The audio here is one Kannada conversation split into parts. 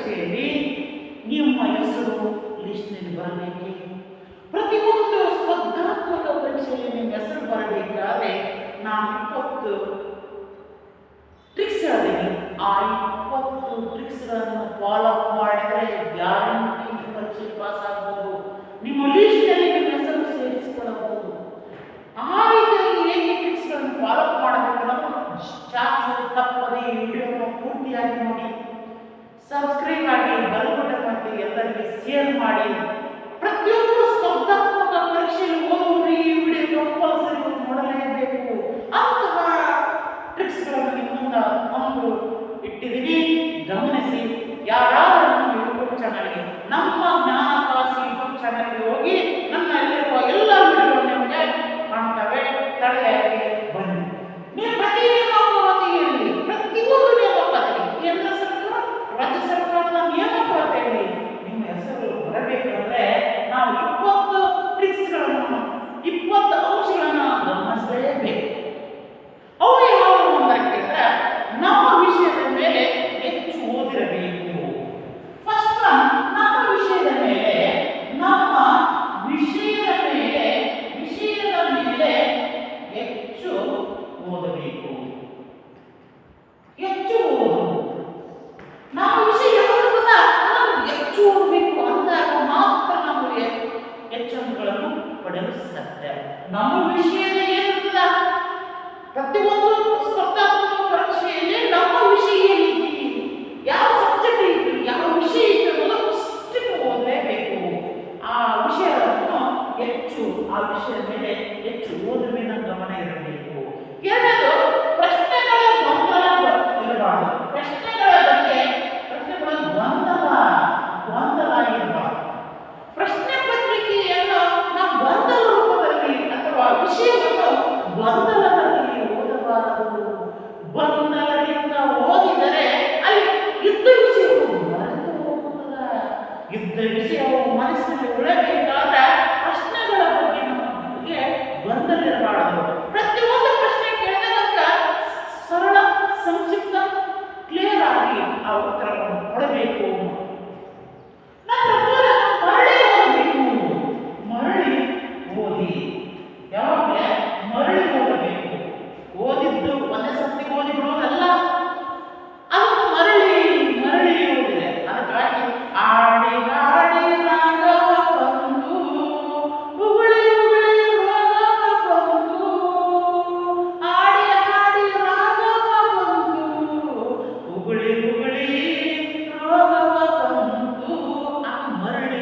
ಪರೀಕ್ಷೆಯಲ್ಲಿ ನಿಮ್ಮ ಹೆಸರು ಲಿಸ್ಟ್ನಲ್ಲಿ ಬರಬೇಕೆ? ಪ್ರತಿಯೊಂದು ಸ್ಪರ್ಧಾತ್ಮಕ ಪರೀಕ್ಷೆಯಲ್ಲಿ ನಿಮ್ಮ ಹೆಸರು ಬರಬೇಕಾದ್ರೆ ನಾನು ಇಪ್ಪತ್ತು ಟ್ರಿಕ್ಸ್ ಹೇಳಿದ್ದೀನಿ ಆ ಇಪ್ಪತ್ತು ಟ್ರಿಕ್ಸ್ಗಳನ್ನು ಫಾಲೋ ಮಾಡಿದರೆ ಗ್ಯಾರಂಟಿ ಪರೀಕ್ಷೆ ಪಾಸ್ ಆಗ್ಬೋದು. ನಿಮ್ಮ ಲಿಸ್ಟ್ನಲ್ಲಿ ನಿಮ್ಮ ಹೆಸರು ಸೇರಿಸಿಕೊಳ್ಳಬಹುದು. ಆ ರೀತಿಯಲ್ಲಿ ಹೇಗೆ ಟ್ರಿಕ್ಸ್ಗಳನ್ನು ಫಾಲೋ ಮಾಡಬೇಕು ನಾವು ಚಾಚು ತಪ್ಪದೆ ವಿಡಿಯೋವನ್ನು ಪೂರ್ತಿಯಾಗಿ ನೋಡಿ. ಸಬ್ಸ್ಕ್ರೈಬ್ ಎಲ್ಲರಿಗೆ ಶೇರ್ ಮಾಡಿ. ಪ್ರತಿಯೊಬ್ಬರು ಸ್ಪರ್ಧಾತ್ಮಕ ಪರೀಕ್ಷೆಯಲ್ಲಿ ಪ್ರಾರಂಭ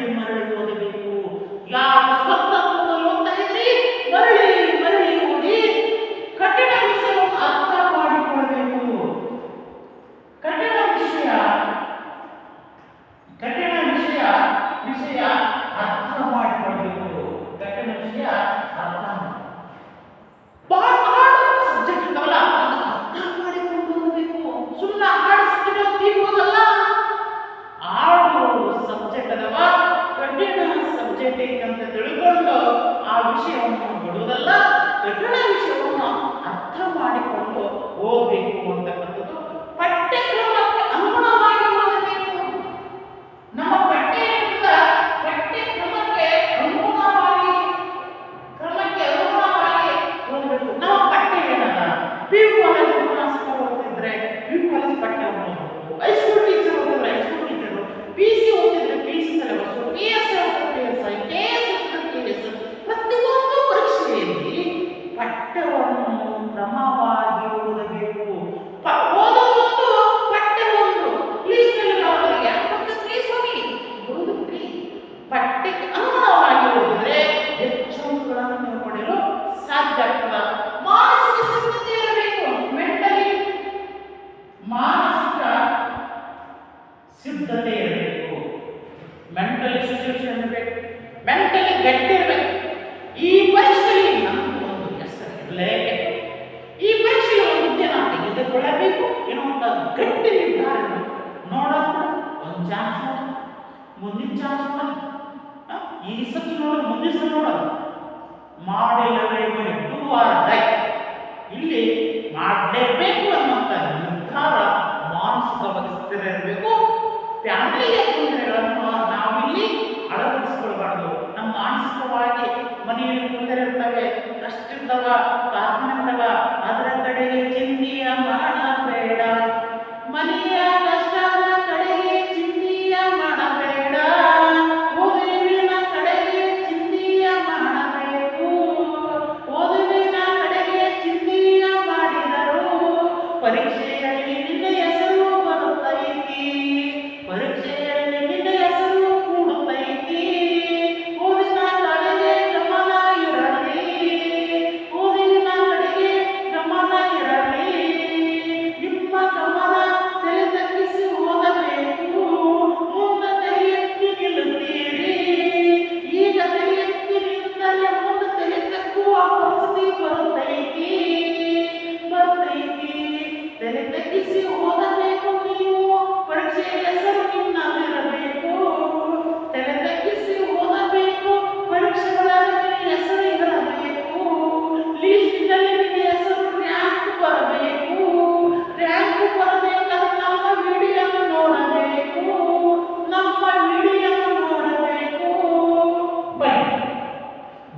కుమారుడు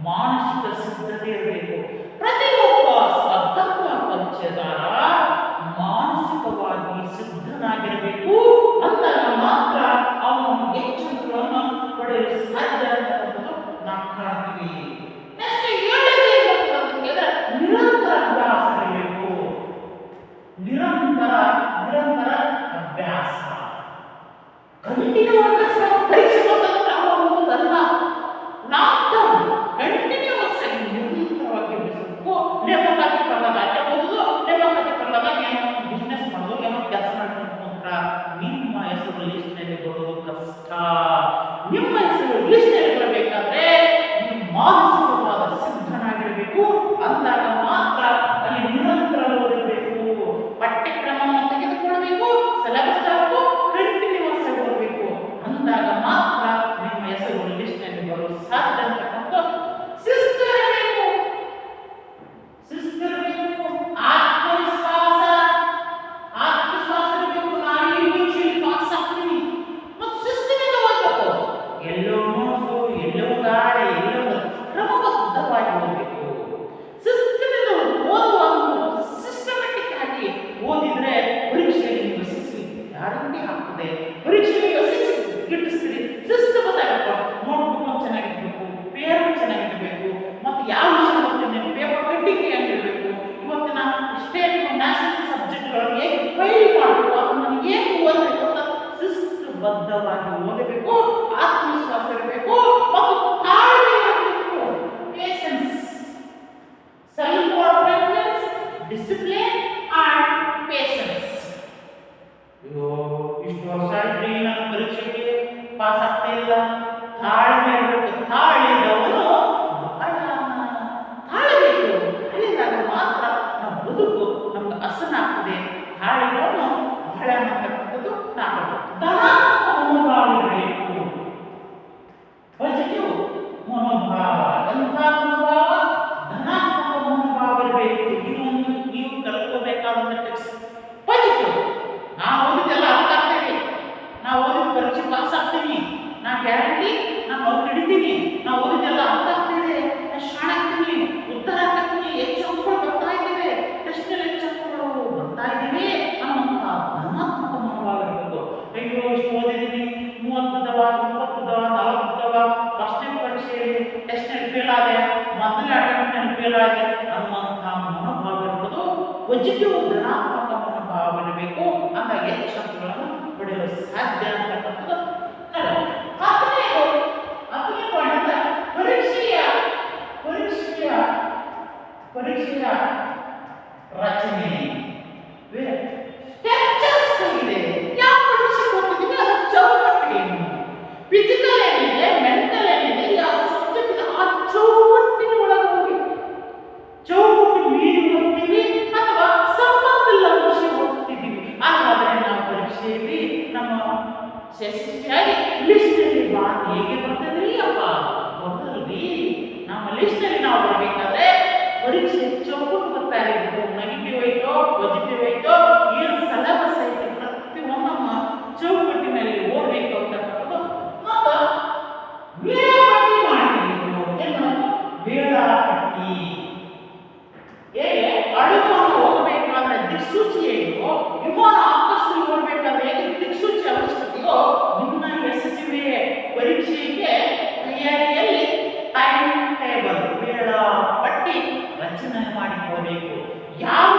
மானுஷ ಅಯ್ಯೋ ಓದಿದ್ದೀನಿ. ಮೂವತ್ತು ದವ, ಇಪ್ಪತ್ತು ಪದವ ನಲವತ್ತು ದವ ಪ್ರಶ್ನೆ ಪರೀಕ್ಷೆಯಲ್ಲಿ ಎಷ್ಟು ಫೇಲ್ ಮೊದಲನೇ ಅಟೆಂಪ್ಟ್ನಲ್ಲಿ ಫೇಲ್ ಆದೆ ಮನೋಭಾವ ಇರುವುದು ಪಾಸಿಟಿವ್ ಧನಾತ್ಮಕ ಮನೋಭಾವ ಬರಬೇಕು ಅಂದಾಗ ಹೆಚ್ಚು ಅಂಕಗಳನ್ನು ಪಡೆಯಲು ಸಾಧ್ಯ. ವಾಚನ ಮಾಡಿಕೊಳ್ಳಬೇಕು ಯಾವ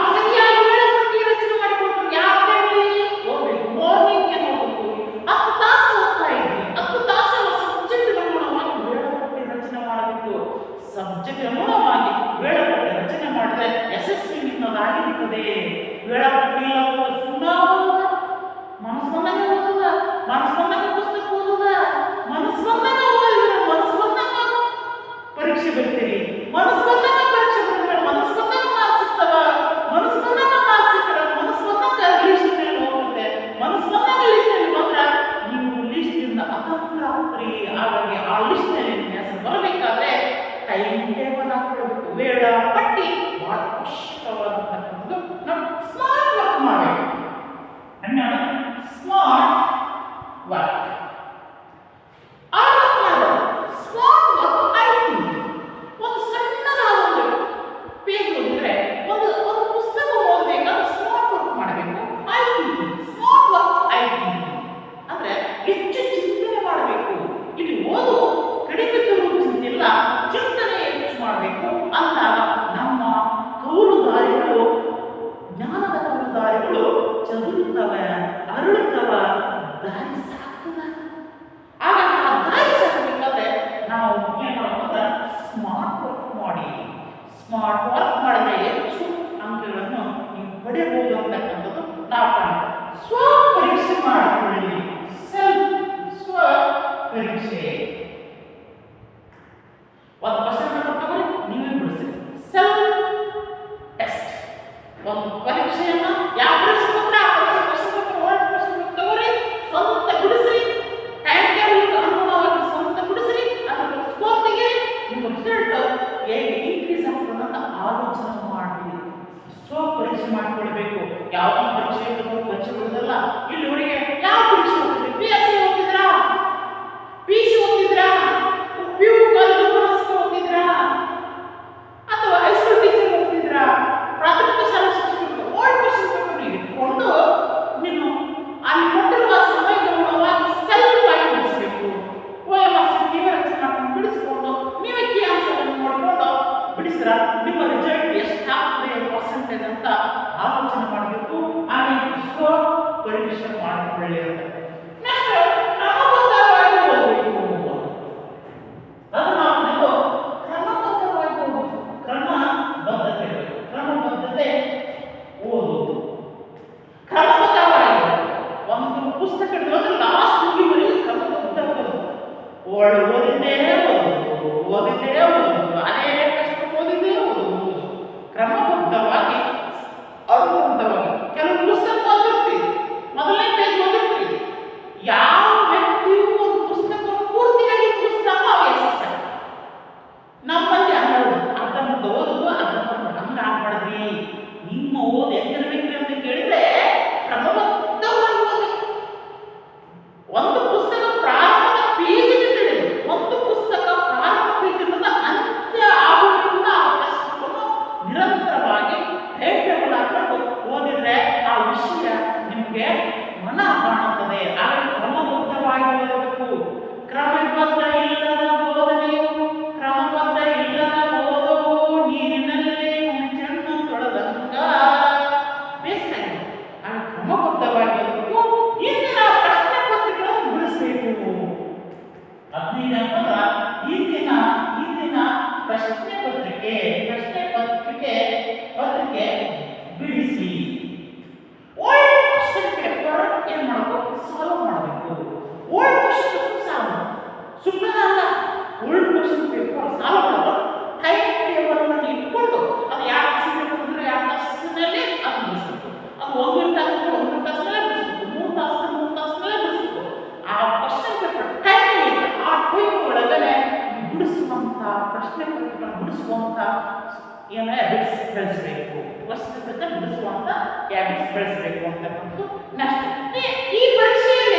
ಬೆಳೆಸಬೇಕು ಅಂತಕ್ಕಂಥದ್ದು ನೆಕ್ಸ್ಟ್ ಈ ಪರೀಕ್ಷೆಯಲ್ಲಿ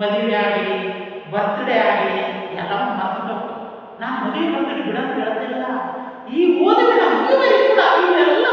ಮದುವೆ ಆಗಲಿ ಬರ್ತ್ಡೇ ಆಗಲಿ ಎಲ್ಲ ಮರ್ತಬೇಕು ನಾನು ಮದುವೆ ಬರ್ತೀನಿ ಬಿಡೋದು ಹೇಳೋದಿಲ್ಲ ಈ ಓದಿನ ಮಗುವಲ್ಲಿ ಕೂಡ ಇವೆಲ್ಲ